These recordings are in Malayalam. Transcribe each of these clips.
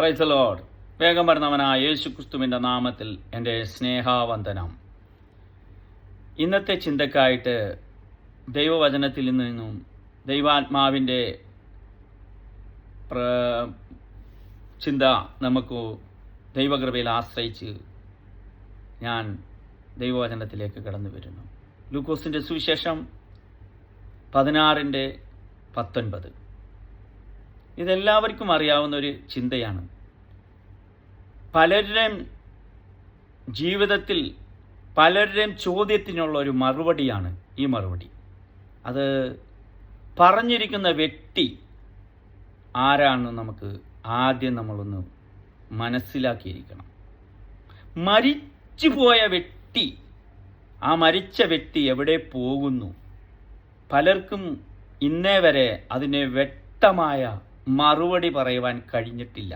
പ്രൈസ് വേഗം വരുന്നവനായ യേശു ക്രിസ്തുവിന്റെ നാമത്തിൽ എന്റെ സ്നേഹാവന്ദനം. ഇന്നത്തെ ചിന്തക്കായിട്ട് ദൈവവചനത്തിൽ നിന്നും ദൈവാത്മാവിന്റെ ചിന്ത നമുക്ക് ദൈവകൃപയിൽ ആശ്രയിച്ച് ഞാൻ ദൈവവചനത്തിലേക്ക് കടന്നു വരുന്നു. ലൂക്കോസിന്റെ സുവിശേഷം പതിനാറിന്റെ പത്തൊൻപത്. ഇതെല്ലാവർക്കും അറിയാവുന്ന ഒരു ചിന്തയാണ്. പലരുടെയും ജീവിതത്തിൽ പലരുടെയും ചോദ്യത്തിനുള്ള ഒരു മറുപടിയാണ് ഈ മറുപടി. അത് പറഞ്ഞിരിക്കുന്ന വ്യക്തി ആരാണെന്ന് നമുക്ക് ആദ്യം നമ്മളൊന്ന് മനസ്സിലാക്കിയിരിക്കണം. മരിച്ചുപോയ വ്യക്തി ആ മരിച്ച വ്യക്തി എവിടെ പോകുന്നു? പലർക്കും ഇന്നേ വരെ അതിന് വ്യക്തമായ മറുപടി പറയുവാൻ കഴിഞ്ഞിട്ടില്ല.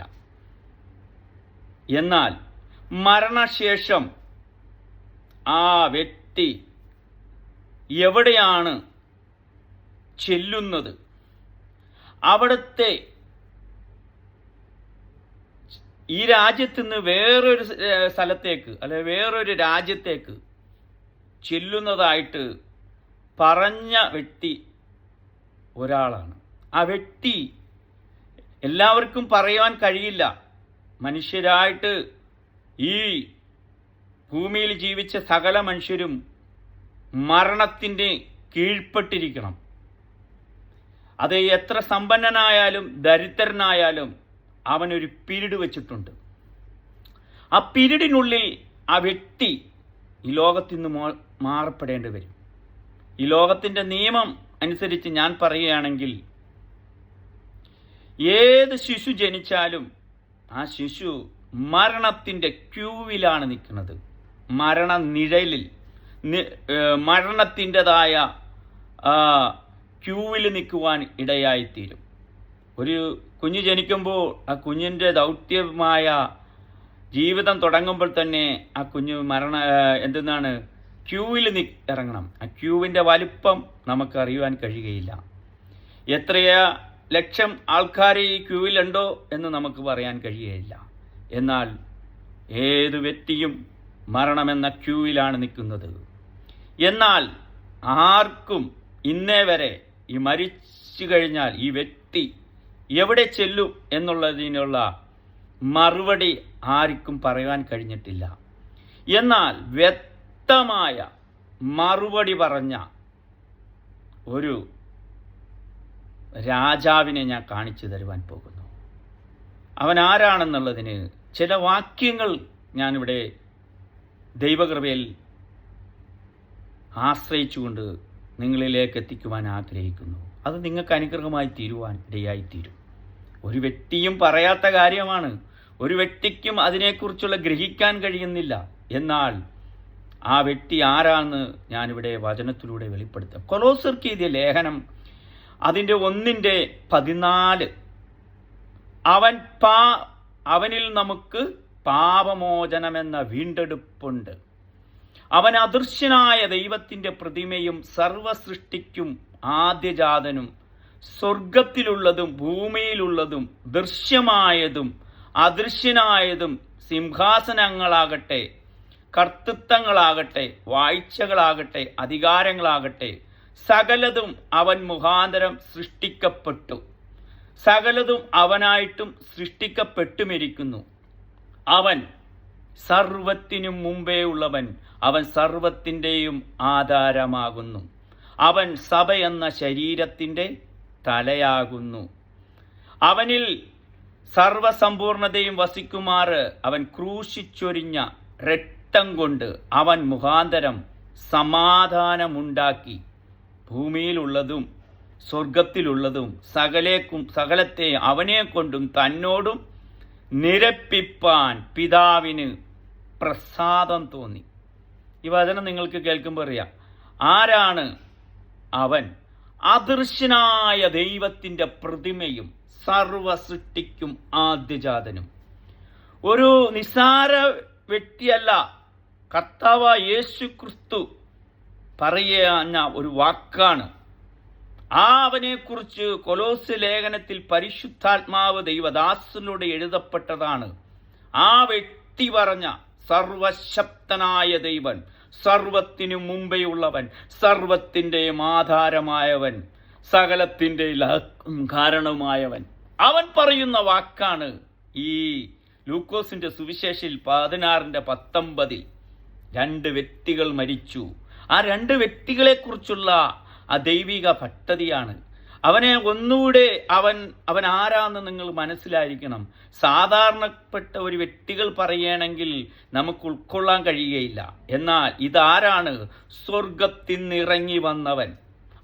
എന്നാൽ മരണശേഷം ആ വ്യക്തി എവിടെയാണ് ചെല്ലുന്നത്? അവിടുത്തെ ഈ രാജ്യത്ത് നിന്ന് വേറൊരു സ്ഥലത്തേക്ക് അല്ലെ വേറൊരു രാജ്യത്തേക്ക് ചെല്ലുന്നതായിട്ട് പറഞ്ഞ വ്യക്തി ഒരാളാണ്. ആ വ്യക്തി എല്ലാവർക്കും പറയാൻ കഴിയില്ല. മനുഷ്യരായിട്ട് ഈ ഭൂമിയിൽ ജീവിച്ച സകല മനുഷ്യരും മരണത്തിന്റെ കീഴ്പ്പെട്ടിരിക്കണം. അത് എത്ര സമ്പന്നനായാലും ദരിദ്രനായാലും അവനൊരു പിരീഡ് വെച്ചിട്ടുണ്ട്. ആ പിരീഡിനുള്ളിൽ ആ വ്യക്തി ഈ ലോകത്തിൽ നിന്ന് മാറപ്പെടേണ്ടി വരും. ഈ ലോകത്തിന്റെ നിയമം അനുസരിച്ച് ഞാൻ പറയുകയാണെങ്കിൽ ഏത് ശിശു ജനിച്ചാലും ആ ശിശു മരണത്തിന്റെ ക്യൂവിലാണ് നിൽക്കുന്നത്. മരണനിഴലിൽ മരണത്തിന്റെതായ ക്യൂവിൽ നിൽക്കുവാൻ ഇടയായിത്തീരും. ഒരു കുഞ്ഞ് ജനിക്കുമ്പോൾ ആ കുഞ്ഞിന്റെ ദൗത്യമായ ജീവിതം തുടങ്ങുമ്പോൾ തന്നെ ആ കുഞ്ഞ് മരണ എന്തെന്നാണ് ക്യൂവിൽ നി ഇറങ്ങണം. ആ ക്യൂവിന്റെ വലുപ്പം നമുക്ക് അറിയുവാൻ കഴിയുകയില്ല. എത്രയാ ലക്ഷം ആൾക്കാരെ ഈ ക്യൂവിലുണ്ടോ എന്ന് നമുക്ക് പറയാൻ കഴിയുകയില്ല എന്നാൽ ഏത് വ്യക്തിയും മരണമെന്ന ക്യൂവിലാണ് നിൽക്കുന്നത്. എന്നാൽ ആർക്കും ഇന്നേ വരെ ഈ മരിച്ചു കഴിഞ്ഞാൽ ഈ വ്യക്തി എവിടെ ചെല്ലും എന്നുള്ളതിനുള്ള മറുപടി ആർക്കും പറയാൻ കഴിഞ്ഞിട്ടില്ല. എന്നാൽ വ്യക്തമായ മറുപടി പറഞ്ഞ ഒരു രാജാവിനെ ഞാൻ കാണിച്ചു തരുവാൻ പോകുന്നു. അവൻ ആരാണെന്നുള്ളതിന് ചില വാക്യങ്ങൾ ഞാനിവിടെ ദൈവകൃപയിൽ ആശ്രയിച്ചുകൊണ്ട് നിങ്ങളിലേക്ക് എത്തിക്കുവാൻ ആഗ്രഹിക്കുന്നു. അത് നിങ്ങൾക്ക് അനുഗ്രഹമായി തീരുവാൻ ഇടയായി ഇടയായിത്തീരും. ഒരു വ്യക്തിയും പറയാത്ത കാര്യമാണ്. ഒരു വ്യക്തിക്കും അതിനെക്കുറിച്ചുള്ള ഗ്രഹിക്കാൻ കഴിയുന്നില്ല. എന്നാൽ ആ വ്യക്തി ആരാന്ന് ഞാനിവിടെ വചനത്തിലൂടെ വെളിപ്പെടുത്താം. കൊലോസർക്ക് ഇതിൽ ലേഖനം അതിന്റെ ഒന്നിന്റെ പതിനാല്. അവൻ പാ അവനിൽ നമുക്ക് പാപമോചനമെന്ന വീണ്ടെടുപ്പുണ്ട്. അവൻ അദൃശ്യനായ ദൈവത്തിന്റെ പ്രതിമയും സർവസൃഷ്ടിക്കും ആദ്യജാതനും സ്വർഗത്തിലുള്ളതും ഭൂമിയിലുള്ളതും ദൃശ്യമായതും അദൃശ്യനായതും സിംഹാസനങ്ങളാകട്ടെ കർത്തൃത്വങ്ങളാകട്ടെ വാഴ്ചകളാകട്ടെ അധികാരങ്ങളാകട്ടെ സകലതും അവൻ മുഖാന്തരം സൃഷ്ടിക്കപ്പെട്ടു. സകലതും അവനായിട്ടും സൃഷ്ടിക്കപ്പെട്ടുമിരിക്കുന്നു. അവൻ സർവത്തിനും മുമ്പേ ഉള്ളവൻ അവൻ സർവത്തിന്റെയും ആധാരമാകുന്നു. അവൻ സഭ എന്ന ശരീരത്തിന്റെ തലയാകുന്നു. അവനിൽ സർവസമ്പൂർണതയും വസിക്കുമാർ അവൻ ക്രൂശിച്ചൊരിഞ്ഞ രക്തം കൊണ്ട് അവൻ മുഖാന്തരം സമാധാനമുണ്ടാക്കി. ഭൂമിയിലുള്ളതും സ്വർഗത്തിലുള്ളതും സകലേക്കും സകലത്തെ അവനെ കൊണ്ടും തന്നോടും നിരപ്പിപ്പാൻ പിതാവിന് പ്രസാദം തോന്നി. ഈ വചനം നിങ്ങൾക്ക് കേൾക്കുമ്പോൾ അറിയാം. ആരാണ് അവൻ? അദൃശ്യനായ ദൈവത്തിന്റെ പ്രതിമയും സർവ സൃഷ്ടിക്കും ആദ്യജാതനും. ഒരു നിസാര വ്യക്തിയല്ല. കർത്താവ് യേശു ക്രിസ്തു പറയുന്ന ഒരു വാക്കാണ്. ആ അവനെക്കുറിച്ച് കൊലോസ് ലേഖനത്തിൽ പരിശുദ്ധാത്മാവ് ദൈവദാസനിലൂടെ എഴുതപ്പെട്ടതാണ്. ആ വ്യക്തി പറഞ്ഞ സർവശക്തനായ ദൈവൻ സർവത്തിനു മുമ്പെയുള്ളവൻ സർവത്തിന്റെ ആധാരമായവൻ സകലത്തിന്റെ കാരണവുമായവൻ. അവൻ പറയുന്ന വാക്കാണ് ഈ ലൂക്കോസിന്റെ സുവിശേഷിൽ പതിനാറിന്റെ പത്തൊമ്പതിൽ രണ്ട് വ്യക്തികൾ മരിച്ചു. ആ രണ്ട് വ്യക്തികളെക്കുറിച്ചുള്ള ആ ദൈവിക പദ്ധതിയാണ് അവനെ ഒന്നുകൂടെ അവൻ അവൻ ആരാന്ന് നിങ്ങൾ മനസ്സിലായിരിക്കണം. സാധാരണപ്പെട്ട ഒരു വ്യക്തികൾ പറയുകയാണെങ്കിൽ നമുക്ക് ഉൾക്കൊള്ളാൻ കഴിയുകയില്ല. എന്നാൽ ഇതാരാണ്? സ്വർഗത്തിൽ നിറങ്ങി വന്നവൻ.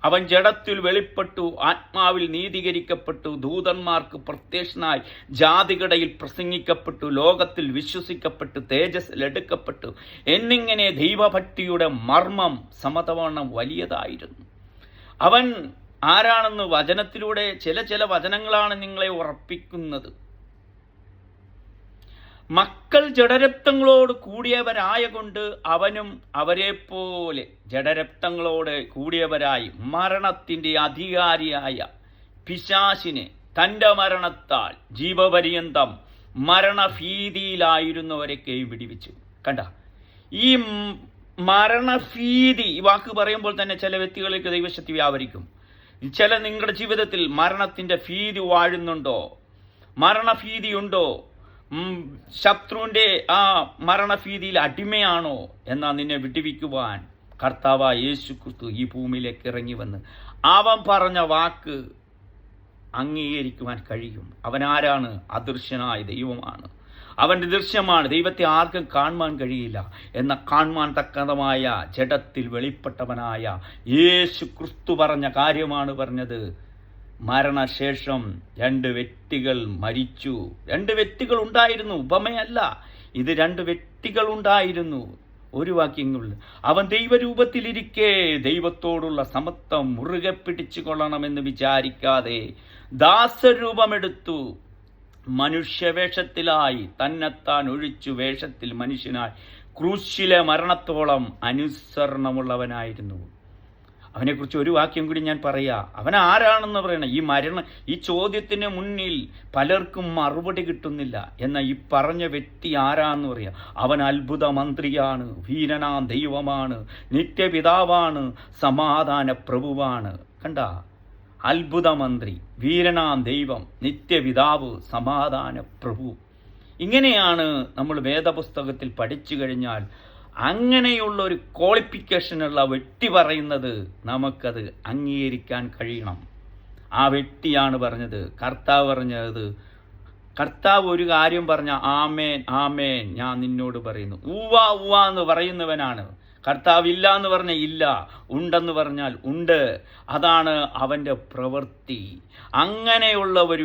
അവൻ ജഡത്തിൽ വെളിപ്പെട്ടു ആത്മാവിൽ നീതീകരിക്കപ്പെട്ടു ദൂതന്മാർക്ക് പ്രത്യക്ഷനായി ജാതികടയിൽ പ്രസംഗിക്കപ്പെട്ടു ലോകത്തിൽ വിശ്വസിക്കപ്പെട്ടു തേജസ്സിലെടുക്കപ്പെട്ടു എന്നിങ്ങനെ ദൈവഭക്തിയുടെ മർമ്മം സമതവണ്ണം വലിയതായിരുന്നു. അവൻ ആരാണെന്ന് വചനത്തിലൂടെ ചില ചില വചനങ്ങളാണ് നിങ്ങളെ ഉറപ്പിക്കുന്നത്. മക്കൾ ജഡരക്തങ്ങളോട് കൂടിയവരായ കൊണ്ട് അവനും അവരെ പോലെ ജഡരക്തങ്ങളോട് കൂടിയവരായി മരണത്തിന്റെ അധികാരിയായ പിശാശിനെ തന്റെ മരണത്താൽ ജീവപര്യന്തം മരണഭീതിയിലായിരുന്നവരെ കൈ പിടിവിച്ചു കണ്ട? ഈ മരണഭീതി ഈ വാക്ക് പറയുമ്പോൾ തന്നെ ചില വ്യക്തികളിലേക്ക് ദൈവശക്തി വ്യാപരിക്കും. ചില നിങ്ങളുടെ ജീവിതത്തിൽ മരണത്തിന്റെ ഭീതി വാഴുന്നുണ്ടോ? മരണഭീതിയുണ്ടോ? ശത്രുവിന്റെ ആ മരണഭീതിയിൽ അടിമയാണോ എന്നാ നിന്നെ വിട്ടുവിക്കുവാൻ കർത്താവ യേശു ക്രിസ്തു ഈ ഭൂമിയിലേക്ക് ഇറങ്ങി വന്ന്. അവൻ പറഞ്ഞ വാക്ക് അംഗീകരിക്കുവാൻ കഴിയും. അവൻ ആരാണ്? അദൃശ്യനായ ദൈവമാണ്. അവന്റെ ദൃശ്യമാണ് ദൈവത്തെ ആർക്കും കാണുവാൻ കഴിയില്ല എന്ന കാണുവാൻ തക്കതമായ ജഡത്തിൽ വെളിപ്പെട്ടവനായ യേശു ക്രിസ്തു പറഞ്ഞ കാര്യമാണ് പറഞ്ഞത്. മരണശേഷം രണ്ട് വ്യക്തികൾ മരിച്ചു. രണ്ട് വ്യക്തികൾ ഉണ്ടായിരുന്നു. ഉപമയല്ല. ഇത് രണ്ട് വ്യക്തികൾ ഉണ്ടായിരുന്നു. ഒരു വാക്യങ്ങളിൽ അവൻ ദൈവരൂപത്തിലിരിക്കെ ദൈവത്തോടുള്ള സമത്വം മുറുകെ പിടിച്ചു കൊള്ളണമെന്ന് വിചാരിക്കാതെ ദാസരൂപമെടുത്തു. മനുഷ്യവേഷത്തിലായി. തന്നെത്താൻ ഒഴിച്ചു വേഷത്തിൽ മനുഷ്യനായി. ക്രൂശിലെ മരണത്തോളം അനുസരണമുള്ളവനായിരുന്നു. അവനെക്കുറിച്ച് ഒരു വാക്യം കൂടി ഞാൻ പറയാ. അവൻ ആരാണെന്ന് പറയണം? ഈ മരണം ഈ ചോദ്യത്തിന് മുന്നിൽ പലർക്കും മറുപടി കിട്ടുന്നില്ല. എന്നാൽ ഈ പറഞ്ഞ വ്യക്തി ആരാന്ന് പറയാം? അവൻ അത്ഭുത മന്ത്രിയാണ് വീരനാം ദൈവമാണ് നിത്യപിതാവാണ് സമാധാന പ്രഭുവാണ് കണ്ട? അത്ഭുത മന്ത്രി വീരനാം ദൈവം നിത്യപിതാവ് സമാധാന പ്രഭു ഇങ്ങനെയാണ് നമ്മൾ വേദപുസ്തകത്തിൽ പഠിച്ചു കഴിഞ്ഞാൽ അങ്ങനെയുള്ള ഒരു ക്വാളിഫിക്കേഷനുള്ള വെട്ടി പറയുന്നത് നമുക്കത് അംഗീകരിക്കാൻ കഴിയണം. ആ വെട്ടിയാണ് പറഞ്ഞത്. കർത്താവ് പറഞ്ഞത് കർത്താവ് ഒരു കാര്യം പറഞ്ഞ ആമേൻ ആമേൻ ഞാൻ നിന്നോട് പറയുന്നു. ഉവ്വ ഉവ്വ എന്ന് പറയുന്നവനാണ്. കർത്താവ് ഇല്ല എന്ന് പറഞ്ഞ ഇല്ല. ഉണ്ടെന്ന് പറഞ്ഞാൽ ഉണ്ട്. അതാണ് അവന്റെ പ്രവൃത്തി. അങ്ങനെയുള്ള ഒരു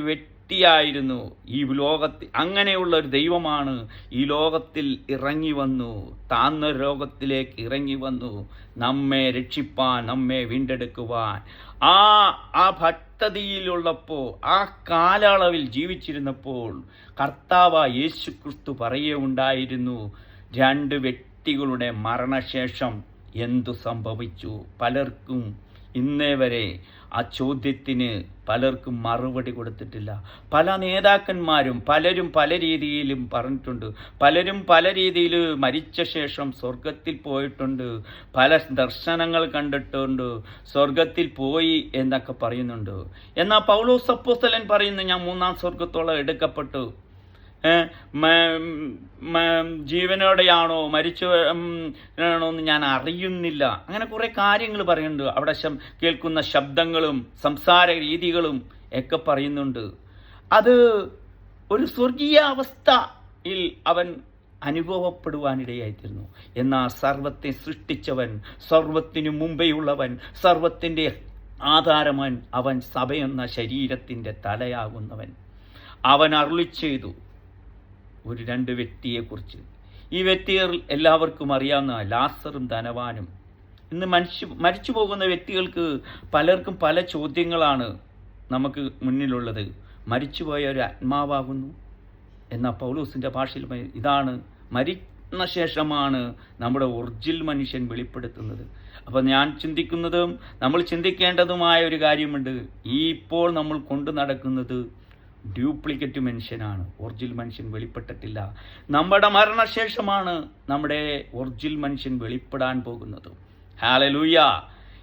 വ്യക്തിയായിരുന്നു ഈ ലോകത്തിൽ അങ്ങനെയുള്ള ഒരു ദൈവമാണ് ഈ ലോകത്തിൽ ഇറങ്ങി വന്നു. താന്ന ലോകത്തിലേക്ക് ഇറങ്ങി വന്നു. നമ്മെ രക്ഷിപ്പാൻ നമ്മെ വീണ്ടെടുക്കുവാൻ. ആ ആ ഭക്തതയിലുള്ളപ്പോൾ ആ കാലയളവിൽ ജീവിച്ചിരുന്നപ്പോൾ കർത്താവ് യേശു ക്രിസ്തു പറയുകയുണ്ടായിരുന്നു രണ്ട് വ്യക്തികളുടെ മരണശേഷം എന്തു സംഭവിച്ചു? പലർക്കും ഇന്നേ വരെ ആ ചോദ്യത്തിന് പലർക്കും മറുപടി കൊടുത്തിട്ടില്ല. പല നേതാക്കന്മാരും പലരും പല രീതിയിലും പറഞ്ഞിട്ടുണ്ട്. പലരും പല രീതിയിൽ മരിച്ച ശേഷം സ്വർഗത്തിൽ പോയിട്ടുണ്ട്. പല ദർശനങ്ങൾ കണ്ടിട്ടുണ്ട്. സ്വർഗത്തിൽ പോയി എന്നൊക്കെ പറയുന്നുണ്ട്. എന്നാൽ പൗലോസ് അപ്പോസ്തലൻ പറയുന്നു ഞാൻ മൂന്നാം സ്വർഗത്തോളം എടുക്കപ്പെട്ടു. ജീവനോടെയാണോ മരിച്ചു ആണോ എന്ന് ഞാൻ അറിയുന്നില്ല. അങ്ങനെ കുറേ കാര്യങ്ങൾ പറയുന്നുണ്ട്. അവിടെ കേൾക്കുന്ന ശബ്ദങ്ങളും സംസാര രീതികളും ഒക്കെ പറയുന്നുണ്ട്. അത് ഒരു സ്വർഗീയ അവസ്ഥയിൽ അവൻ അനുഭവപ്പെടുവാനിടയായിത്തീരുന്നു എന്നാൽ സർവത്തെ സൃഷ്ടിച്ചവൻ സർവത്തിനു മുമ്പെയുള്ളവൻ സർവത്തിന്റെ ആധാരമൻ അവൻ സഭയെന്ന ശരീരത്തിന്റെ തലയാകുന്നവൻ. അവൻ അരുളി ചെയ്തു ഒരു രണ്ട് വ്യക്തിയെക്കുറിച്ച്. ഈ വ്യക്തികൾ എല്ലാവർക്കും അറിയാവുന്ന ലാസറും ധനവാനും. ഇന്ന് മനുഷ്യ മരിച്ചു പോകുന്ന വ്യക്തികൾക്ക് പലർക്കും പല ചോദ്യങ്ങളാണ് നമുക്ക് മുന്നിലുള്ളത്. മരിച്ചുപോയ ഒരു ആത്മാവാകുന്നു. എന്ന പൗലൂസിന്റെ ഭാഷയിൽ ഇതാണ് മരിക്കുന്ന മരണശേഷമാണ് നമ്മുടെ ഒറിജിനൽ മനുഷ്യൻ വെളിപ്പെടുത്തുന്നത്. അപ്പോൾ ഞാൻ ചിന്തിക്കുന്നതും നമ്മൾ ചിന്തിക്കേണ്ടതുമായ ഒരു കാര്യമുണ്ട്. ഈ ഇപ്പോൾ നമ്മൾ കൊണ്ടു നടക്കുന്നത് ഡ്യൂപ്ലിക്കേറ്റ് മനുഷ്യനാണ്. ഒറിജിനൽ മനുഷ്യൻ വെളിപ്പെട്ടിട്ടില്ല. നമ്മുടെ മരണശേഷമാണ് നമ്മുടെ ഒറിജിനൽ മനുഷ്യൻ വെളിപ്പെടാൻ പോകുന്നത്. ഹാലലൂയ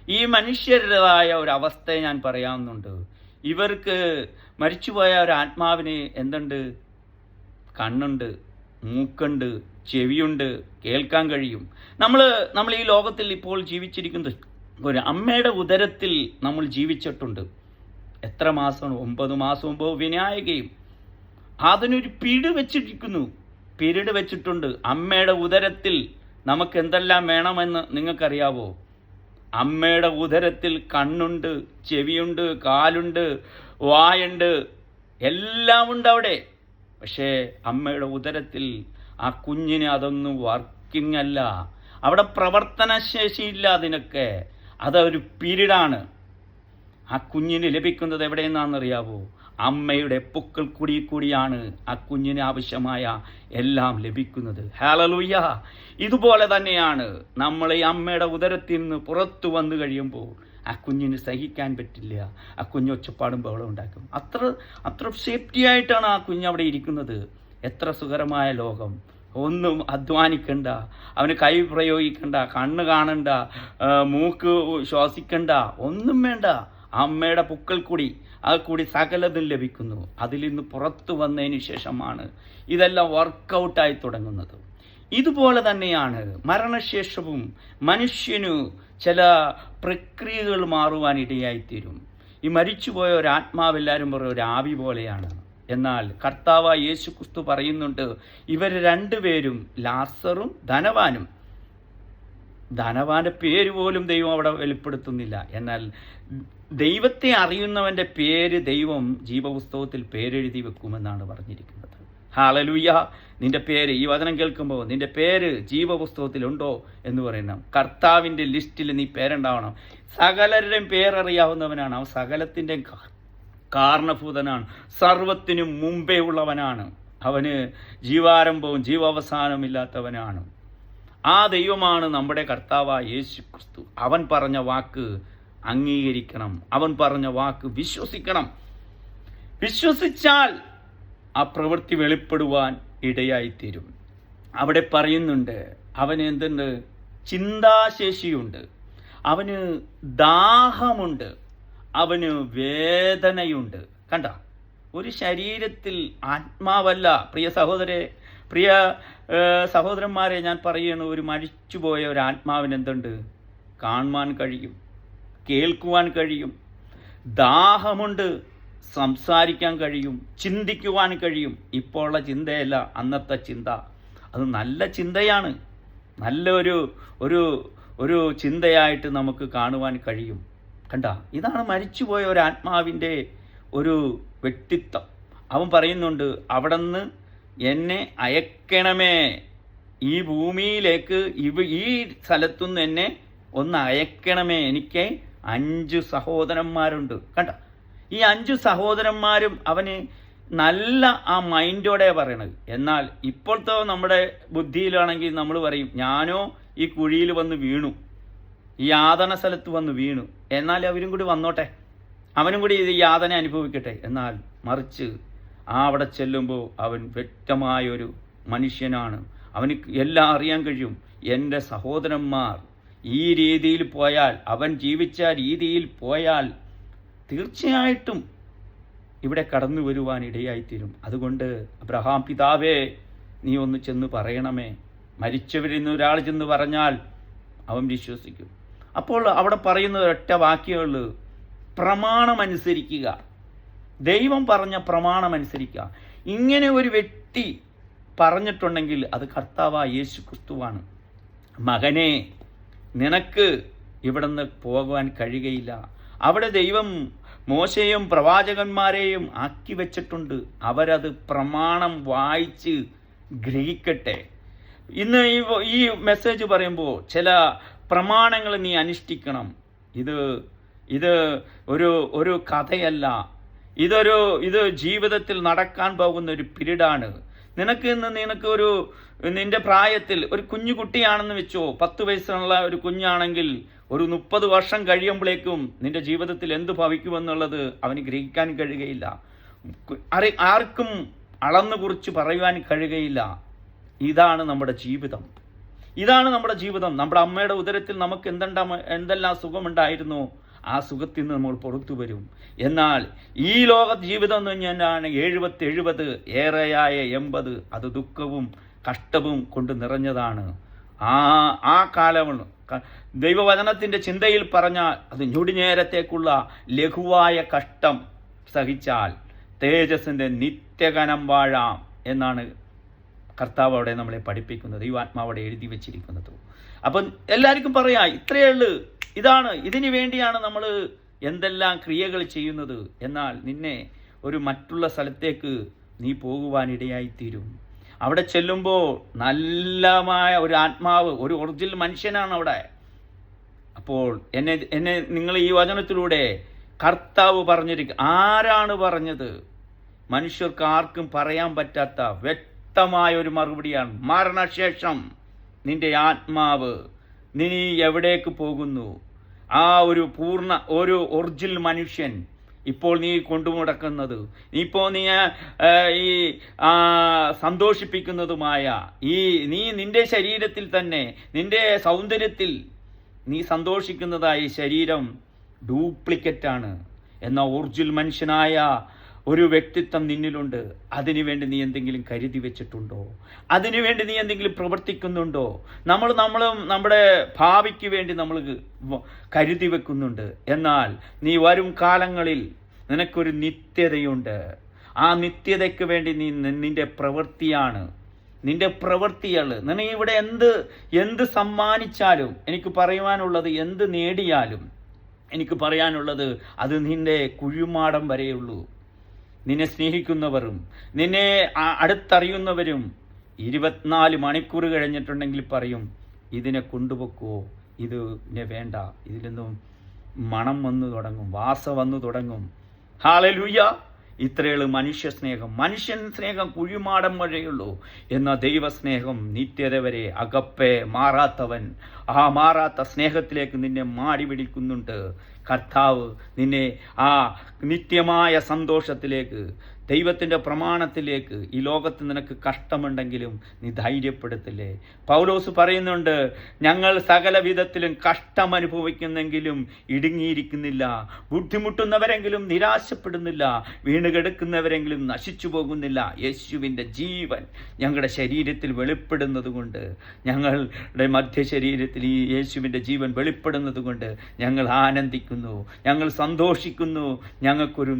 ഈ മനുഷ്യരുടേതായ ഒരു അവസ്ഥയെ ഞാൻ പറയാവുന്നുണ്ട്. ഇവർക്ക് മരിച്ചുപോയ ഒരു ആത്മാവിന് എന്തുണ്ട്? കണ്ണുണ്ട് മൂക്കുണ്ട് ചെവിയുണ്ട് കേൾക്കാൻ കഴിയും. നമ്മൾ നമ്മൾ ഈ ലോകത്തിൽ ഇപ്പോൾ ജീവിച്ചിരിക്കുന്നത് ഒരു അമ്മയുടെ ഉദരത്തിൽ നമ്മൾ ജീവിച്ചിട്ടുണ്ട്. എത്ര മാസമാണ് ഒമ്പത് മാസം മുമ്പ് വിനായകയും അതിനൊരു പിടി വെച്ചിരിക്കുന്നു. പിരീഡ് വെച്ചിട്ടുണ്ട്. അമ്മയുടെ ഉദരത്തിൽ നമുക്ക് എന്തെല്ലാം വേണമെന്ന് നിങ്ങൾക്കറിയാവോ? അമ്മയുടെ ഉദരത്തിൽ കണ്ണുണ്ട് ചെവിയുണ്ട് കാലുണ്ട് വായുണ്ട് എല്ലാം ഉണ്ട് അവിടെ. പക്ഷേ അമ്മയുടെ ഉദരത്തിൽ ആ കുഞ്ഞിന് അതൊന്നും വർക്കിംഗ് അല്ല. അവിടെ പ്രവർത്തനശേഷിയില്ല അതിനൊക്കെ. അതൊരു പീരീഡാണ്. ആ കുഞ്ഞിന് ലഭിക്കുന്നത് എവിടെയെന്നാണെന്നറിയാവോ? അമ്മയുടെ പൊക്കൾ കൂടി കൂടിയാണ് ആ കുഞ്ഞിന് ആവശ്യമായ എല്ലാം ലഭിക്കുന്നത്. ഹാലലുയ്യ ഇതുപോലെ തന്നെയാണ് നമ്മൾ ഈ അമ്മയുടെ ഉദരത്തിൽ നിന്ന് പുറത്തു വന്നു കഴിയുമ്പോൾ ആ കുഞ്ഞിന് സഹിക്കാൻ പറ്റില്ല. ആ കുഞ്ഞ് ഒച്ചപ്പാടും ബഹളം ഉണ്ടാക്കും. അത്ര അത്ര സേഫ്റ്റി ആയിട്ടാണ് ആ കുഞ്ഞ് അവിടെ ഇരിക്കുന്നത്. എത്ര സുഖകരമായ ലോകം. ഒന്നും അധ്വാനിക്കണ്ട. അവന് കൈ പ്രയോഗിക്കണ്ട കണ്ണ് കാണണ്ട മൂക്ക് ശ്വാസിക്കണ്ട ഒന്നും വേണ്ട. അമ്മയുടെ പുക്കൾ കൂടി അത് കൂടി സകലതും ലഭിക്കുന്നു. അതിൽ നിന്ന് പുറത്തു വന്നതിന് ശേഷമാണ് ഇതെല്ലാം വർക്കൗട്ടായി തുടങ്ങുന്നത്. ഇതുപോലെ തന്നെയാണ് മരണശേഷവും മനുഷ്യനു ചില പ്രക്രിയകൾ മാറുവാൻ ഇടയായിത്തീരും. ഈ മരിച്ചുപോയ ഒരു ആത്മാവ് എല്ലാവരും പറയും ഒരു ആവി പോലെയാണ്. എന്നാൽ കർത്താവ് യേശു ക്രിസ്തു പറയുന്നുണ്ട് ഇവർ രണ്ടുപേരും ലാസറും ധനവാനും ധനവാന്റെ പേര് പോലും ദൈവം അവിടെ വെളിപ്പെടുത്തുന്നില്ല. എന്നാൽ ദൈവത്തെ അറിയുന്നവന്റെ പേര് ദൈവം ജീവപുസ്തകത്തിൽ പേരെഴുതി വെക്കുമെന്നാണ് പറഞ്ഞിരിക്കുന്നത്. ഹാളലൂയ നിന്റെ പേര് ഈ വചനം കേൾക്കുമ്പോൾ നിന്റെ പേര് ജീവപുസ്തകത്തിലുണ്ടോ എന്ന് പറയുന്ന കർത്താവിന്റെ ലിസ്റ്റിൽ നീ പേരുണ്ടാവണം. സകലരുടെയും പേരറിയാവുന്നവനാണ്. അവൻ സകലത്തിന്റെ കാരണഭൂതനാണ്. സർവത്തിനും മുമ്പേ ഉള്ളവനാണ്. അവന് ജീവാരംഭവും ജീവാവസാനമില്ലാത്തവനാണ് ആ ദൈവമാണ് നമ്മുടെ കർത്താവായ യേശു ക്രിസ്തു അവൻ പറഞ്ഞ വാക്ക് അംഗീകരിക്കണം. അവൻ പറഞ്ഞ വാക്ക് വിശ്വസിക്കണം. വിശ്വസിച്ചാൽ ആ പ്രവൃത്തി വെളിപ്പെടുവാൻ ഇടയായിത്തീരും. അവിടെ പറയുന്നുണ്ട് അവന് എന്തുണ്ട്? ചിന്താശേഷിയുണ്ട്. അവന് ദാഹമുണ്ട്. അവന് വേദനയുണ്ട്. കണ്ട? ഒരു ശരീരത്തിൽ ആത്മാവല്ല. പ്രിയ സഹോദരെ പ്രിയ സഹോദരന്മാരെ ഞാൻ പറയുന്നു ഒരു മരിച്ചുപോയ ഒരു ആത്മാവിന് എന്തുണ്ട് കാണുവാൻ കഴിയും കേൾക്കുവാൻ കഴിയും ദാഹമുണ്ട് സംസാരിക്കാൻ കഴിയും ചിന്തിക്കുവാൻ കഴിയും. ഇപ്പോൾ ഉള്ള ചിന്തയല്ല അന്നത്തെ ചിന്ത. അത് നല്ല ചിന്തയാണ്. നല്ലൊരു ഒരു ഒരു ചിന്തയായിട്ട് നമുക്ക് കാണുവാൻ കഴിയും. കണ്ട? ഇതാണ് മരിച്ചുപോയ ഒരു ആത്മാവിന്റെ ഒരു വ്യക്തിത്വം. അവൻ പറയുന്നുണ്ട് അവിടെ നിന്ന് എന്നെ അയക്കണമേ. ഈ ഭൂമിയിലേക്ക് ഇവ ഈ സ്ഥലത്തുനിന്ന് എന്നെ ഒന്ന് അയക്കണമേ. എനിക്ക് അഞ്ച് സഹോദരന്മാരുണ്ട്. കണ്ട? ഈ അഞ്ച് സഹോദരന്മാരും അവന് നല്ല ആ മൈൻഡോടെ പറയണത്. എന്നാൽ ഇപ്പോഴത്തെ നമ്മുടെ ബുദ്ധിയിലാണെങ്കിൽ നമ്മൾ പറയും ഞാനോ ഈ കുഴിയിൽ വന്ന് വീണു. ഈ യാതന സ്ഥലത്ത് വന്ന് വീണു. എന്നാൽ അവരും കൂടി വന്നോട്ടെ. അവനും കൂടി ഇത് യാതന അനുഭവിക്കട്ടെ. എന്നാൽ മറിച്ച് ആ അവിടെ ചെല്ലുമ്പോൾ അവൻ വ്യക്തമായൊരു മനുഷ്യനാണ്. അവന് എല്ലാം അറിയാൻ കഴിയും. എന്റെ സഹോദരന്മാർ ഈ രീതിയിൽ പോയാൽ അവൻ ജീവിച്ച രീതിയിൽ പോയാൽ തീർച്ചയായിട്ടും ഇവിടെ കടന്നു വരുവാൻ ഇടയായിത്തീരും. അതുകൊണ്ട് അബ്രഹാം പിതാവേ നീ ഒന്ന് ചെന്ന് പറയണമേ. മരിച്ചവരിൽ നിന്ന് ഒരാൾ ചെന്ന് പറഞ്ഞാൽ അവൻ വിശ്വസിക്കും. അപ്പോൾ അവിടെ പറയുന്ന ഒരൊറ്റ വാക്യമുള്ളൂ പ്രമാണമനുസരിക്കുക. ദൈവം പറഞ്ഞ പ്രമാണം പ്രമാണമനുസരിക്കുക. ഇങ്ങനെ ഒരു വ്യക്തി പറഞ്ഞിട്ടുണ്ടെങ്കിൽ അത് കർത്താവായ യേശു ക്രിസ്തുവാണ്. മകനെ നിനക്ക് ഇവിടുന്ന് പോകുവാൻ കഴിയുകയില്ല. അവിടെ ദൈവം മോശയും പ്രവാചകന്മാരെയും ആക്കി വെച്ചിട്ടുണ്ട്. അവരത് പ്രമാണം വായിച്ച് ഗ്രഹിക്കട്ടെ. ഇന്ന് ഈ ഈ മെസ്സേജ് പറയുമ്പോൾ ചില പ്രമാണങ്ങൾ നീ അനുഷ്ഠിക്കണം. ഇത് ഇത് ഒരു ഒരു കഥയല്ല. ഇതൊരു ഇത് ജീവിതത്തിൽ നടക്കാൻ പോകുന്ന ഒരു പിരീഡാണ്. നിനക്ക് ഇന്ന് നിനക്ക് ഒരു നിന്റെ പ്രായത്തിൽ ഒരു കുഞ്ഞു കുട്ടിയാണെന്ന് വെച്ചോ പത്ത് വയസ്സുള്ള ഒരു കുഞ്ഞാണെങ്കിൽ ഒരു മുപ്പത് വർഷം കഴിയുമ്പോഴേക്കും നിന്റെ ജീവിതത്തിൽ എന്ത് ഭവിക്കുമെന്നുള്ളത് അവന് ഗ്രഹിക്കാൻ കഴിയുകയില്ല. അറി ആർക്കും അളന്നു കുറിച്ച് പറയുവാൻ കഴിയുകയില്ല. ഇതാണ് നമ്മുടെ ജീവിതം. ഇതാണ് നമ്മുടെ ജീവിതം. നമ്മുടെ അമ്മയുടെ ഉദരത്തിൽ നമുക്ക് എന്തെല്ലാം സുഖമുണ്ടായിരുന്നു? ആ സുഖത്തിൽ നിന്ന് നമ്മൾ പുറത്തു വരും. എന്നാൽ ഈ ലോക ജീവിതം എന്ന് പറഞ്ഞാണ് എഴുപത്തി എഴുപത് ഏറെയായ എൺപത് അത് ദുഃഖവും കഷ്ടവും കൊണ്ട് നിറഞ്ഞതാണ്. ആ ആ കാലമാണ് ക- ദൈവവചനത്തിന്റെ ചിന്തയിൽ പറഞ്ഞാൽ അത് ഞൊടിനേരത്തേക്കുള്ള ലഘുവായ കഷ്ടം സഹിച്ചാൽ തേജസ്സിന്റെ നിത്യകനം വാഴാം എന്നാണ് കർത്താവ് അവിടെ നമ്മളെ പഠിപ്പിക്കുന്നത്. ഈ ആത്മാവിടെ എഴുതി വെച്ചിരിക്കുന്നത്. അപ്പം എല്ലാവർക്കും പറയാം ഇത്രയേ ഉള്ളൂ. ഇതാണ് ഇതിനു വേണ്ടിയാണ് നമ്മൾ എന്തെല്ലാം ക്രിയകൾ ചെയ്യുന്നത്. എന്നാൽ നിന്നെ ഒരു മറ്റുള്ള സ്ഥലത്തേക്ക് നീ പോകുവാനിടയായിത്തീരും അവിടെ ചെല്ലുമ്പോൾ നല്ലമായ ഒരു ആത്മാവ് ഒരു ഒറിജിനൽ മനുഷ്യനാണ് അവിടെ. അപ്പോൾ എന്നെ എന്നെ നിങ്ങൾ ഈ വചനത്തിലൂടെ കർത്താവ് പറഞ്ഞിരിക്കും ആരാണ് പറഞ്ഞത്? മനുഷ്യർക്ക് ആർക്കും പറയാൻ പറ്റാത്ത വ്യക്തമായ ഒരു മറുപടിയാണ് മരണശേഷം. നിന്റെ ആത്മാവ് നീ എവിടേക്ക് പോകുന്നു? ആ ഒരു പൂർണ ഒരു ഒറിജിനൽ മനുഷ്യൻ ഇപ്പോൾ നീ കൊണ്ടുമുടക്കുന്നത് ഇപ്പോൾ നീ ഈ സന്തോഷിപ്പിക്കുന്നതുമായ ഈ നീ നിന്റെ ശരീരത്തിൽ തന്നെ നിന്റെ സൗന്ദര്യത്തിൽ നീ സന്തോഷിക്കുന്നതായി ശരീരം ഡ്യൂപ്ലിക്കറ്റാണ്. എന്ന ഒറിജിനൽ മനുഷ്യനായ ഒരു വ്യക്തിത്വം നിന്നിലുണ്ട്. അതിനുവേണ്ടി നീ എന്തെങ്കിലും കരുതി വെച്ചിട്ടുണ്ടോ? അതിനുവേണ്ടി നീ എന്തെങ്കിലും പ്രവർത്തിക്കുന്നുണ്ടോ? നമ്മൾ നമ്മൾ നമ്മുടെ ഭാവിക്ക് വേണ്ടി നമ്മൾ കരുതി വെക്കുന്നുണ്ട്. എന്നാൽ നീ വരും കാലങ്ങളിൽ നിനക്കൊരു നിത്യതയുണ്ട്. ആ നിത്യതയ്ക്ക് വേണ്ടി നീ നിന്റെ പ്രവൃത്തിയാണ്. നിന്റെ പ്രവൃത്തികൾ. നിന്നെ ഇവിടെ എന്ത് എന്ത് സമ്മാനിച്ചാലും എനിക്ക് പറയുവാനുള്ളത് എന്ത് നേടിയാലും എനിക്ക് പറയാനുള്ളത് അത് നിന്റെ കുഴിമാടം വരെയുള്ളൂ. നിന്നെ സ്നേഹിക്കുന്നവരും നിന്നെ അടുത്തറിയുന്നവരും ഇരുപത്തിനാല് മണിക്കൂർ കഴിഞ്ഞിട്ടുണ്ടെങ്കിൽ പറയും ഇതിനെ കൊണ്ടുപോക്കോ ഇത് ഇന്നെ വേണ്ട ഇതിൽ നിന്നും മണം വന്നു തുടങ്ങും വാസ വന്നു തുടങ്ങും. ഹാളലൂയ ഇത്രയുള്ളൂ മനുഷ്യ സ്നേഹം മനുഷ്യൻ സ്നേഹം കുഴിമാടം വരെയുള്ളൂ എന്ന ദൈവസ്നേഹം നിത്യത വരെ അകപ്പെ മാറാത്തവൻ ആ മാറാത്ത സ്നേഹത്തിലേക്ക് നിന്നെ മാടി പിടിക്കുന്നുണ്ട്. കർത്താവ് നിന്നെ ആ നിത്യമായ സന്തോഷത്തിലേക്ക് ദൈവത്തിന്റെ പ്രമാണത്തിലേക്ക് ഈ ലോകത്ത് നിനക്ക് കഷ്ടമുണ്ടെങ്കിലും നീ ധൈര്യപ്പെടുത്തില്ലേ? പൗലോസ് പറയുന്നുണ്ട് ഞങ്ങൾ സകല വിധത്തിലും കഷ്ടം അനുഭവിക്കുന്നെങ്കിലും ഇടുങ്ങിയിരിക്കുന്നില്ല. ബുദ്ധിമുട്ടുന്നവരെങ്കിലും നിരാശപ്പെടുന്നില്ല. വീണുകെടുക്കുന്നവരെങ്കിലും നശിച്ചു പോകുന്നില്ല യേശുവിന്റെ ജീവൻ ഞങ്ങളുടെ ശരീരത്തിൽ വെളിപ്പെടുന്നത് കൊണ്ട് ഞങ്ങളുടെ മധ്യ ശരീരത്തിൽ ഈ യേശുവിന്റെ ജീവൻ വെളിപ്പെടുന്നത് കൊണ്ട് ഞങ്ങൾ ആനന്ദിക്കുന്നു. ഞങ്ങൾ സന്തോഷിക്കുന്നു. ഞങ്ങൾക്കൊരു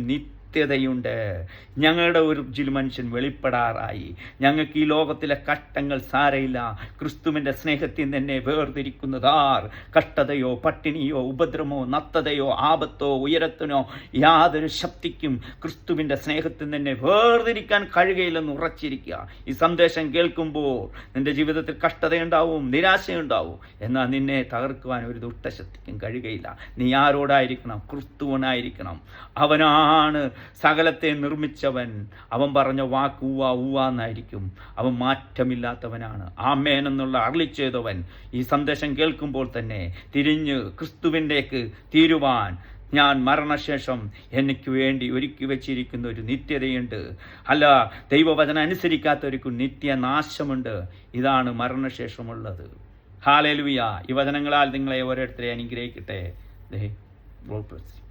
നിത്യതയുണ്ട് ഞങ്ങളുടെ ഒരു മനുഷ്യൻ വെളിപ്പെടാറായി. ഞങ്ങൾക്ക് ഈ ലോകത്തിലെ കഷ്ടങ്ങൾ സാരയില്ല ക്രിസ്തുവിന്റെ സ്നേഹത്തിൽ തന്നെ വേർതിരിക്കുന്നതാർ. കഷ്ടതയോ പട്ടിണിയോ ഉപദ്രവമോ നത്തതയോ ആപത്തോ ഉയരത്തിനോ യാതൊരു ശക്തിക്കും ക്രിസ്തുവിന്റെ സ്നേഹത്തിൽ തന്നെ വേർതിരിക്കാൻ കഴിയുകയില്ലെന്ന് ഉറച്ചിരിക്കുക. ഈ സന്ദേശം കേൾക്കുമ്പോൾ നിന്റെ ജീവിതത്തിൽ കഷ്ടതയുണ്ടാവും നിരാശയുണ്ടാവും. എന്നാൽ നിന്നെ തകർക്കുവാൻ ഒരു ദുഷ്ടശക്തിക്കും കഴിയുകയില്ല. നീ ആരോടായിരിക്കണം? ക്രിസ്തുവനായിരിക്കണം. അവനാണ് സകലത്തെ നിർമ്മിച്ചവൻ. അവൻ പറഞ്ഞ വാക്ക് ഊവ ഊവ എന്നായിരിക്കും. അവൻ മാറ്റമില്ലാത്തവനാണ്. ആമേൻ എന്നുള്ള ചെയ്തവൻ ഈ സന്ദേശം കേൾക്കുമ്പോൾ തന്നെ തിരിഞ്ഞ് ക്രിസ്തുവിന്റെക്ക് തീരുവാൻ ഞാൻ മരണശേഷം എനിക്ക് വേണ്ടി ഒരുക്കി വെച്ചിരിക്കുന്ന ഒരു നിത്യതയുണ്ട്. അല്ല ദൈവവചന അനുസരിക്കാത്തവർക്ക് നിത്യനാശമുണ്ട്. ഇതാണ് മരണശേഷമുള്ളത്. ഹാലേലുയ. ഈ വചനങ്ങളാൽ നിങ്ങളെ ഓരോരുത്തരെ അനുഗ്രഹിക്കട്ടെ. ദേ, you.